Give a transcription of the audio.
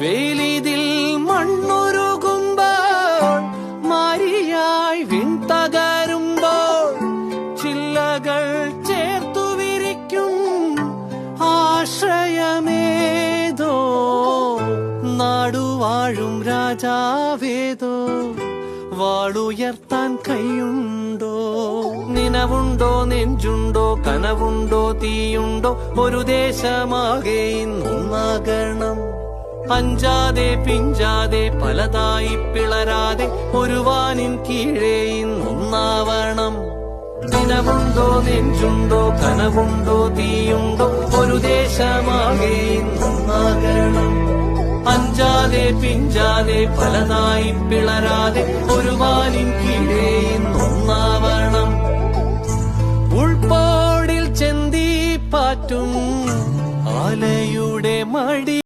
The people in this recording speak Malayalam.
വേലിതിൽ മണ്ണുരുകുമ്പോൾ മാരിയായി വിൺതകരുമ്പോൾ ചില്ലകൾ ചേർത്തു വിരിക്കും ആശ്രയമേതോ നാടുവാഴും രാജാവേതോ വാളുയർത്താൻ കൈയുണ്ടോ? നിനവുണ്ടോ നെഞ്ചുണ്ടോ? കനവുണ്ടോ തീയുണ്ടോ? ഒരു ദേശമാകെ ഇന്നൊന്നാകണം. അഞ്ചാതെ പിഞ്ചാതെ പലതായി പിളരാതെ ഒരു വാനിൻ കീഴേ ഇന്നൊന്നാവണം. ദിനമുണ്ടോ നെഞ്ചുണ്ടോ? കനവുണ്ടോ തീയുണ്ടോ? ഒരു ദേശമാകെ ഇന്നൊന്നാകണം. അഞ്ചാതെ പിഞ്ചാതെ പലതായി പിളരാതെ ഒരു വാനിൻ പാറ്റും ആലയുടെ മടി